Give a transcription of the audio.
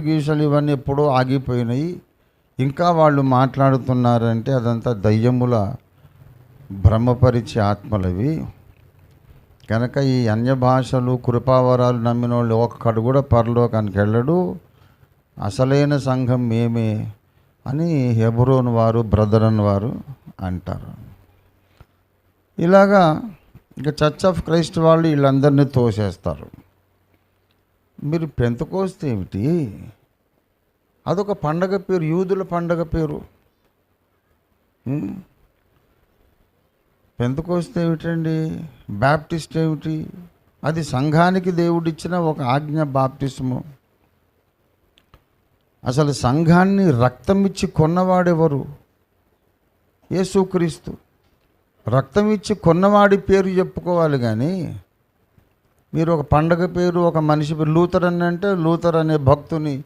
గీసలు ఇవన్నీ ఎప్పుడో ఆగిపోయినాయి. ఇంకా వాళ్ళు మాట్లాడుతున్నారంటే అదంతా దయ్యముల భ్రమపరిచే ఆత్మలవి. కనుక ఈ అన్య భాషలు కృపావరాలు నమ్మిన వాళ్ళు ఒక్కడు కూడా పరలోకానికి వెళ్ళడు. అసలైన సంఘం మేమే అని హెబ్రోన్ వారు బ్రదరన్ వారు అంటారు. ఇలాగా ఇంకా చర్చ్ ఆఫ్ క్రైస్ట్ వాళ్ళు వీళ్ళందరినీ తోసేస్తారు. మీరు పెంతకోస్తే ఏమిటి? అదొక పండగ పేరు యూదుల పండగ పేరు. పెంతకోస్తే ఏమిటండి? బ్యాప్టిస్ట్ ఏమిటి? అది సంఘానికి దేవుడిచ్చిన ఒక ఆజ్ఞ బాప్టిస్ము అసలు సంఘాన్ని రక్తం ఇచ్చి కొన్నవాడెవరు? యేసుక్రీస్తు. రక్తం ఇచ్చి కొన్నవాడి పేరు చెప్పుకోవాలి కానీ మీరు ఒక పండగ పేరు ఒక మనిషి పేరు లూథర్ అని అంటే లూథర్ అనే భక్తుని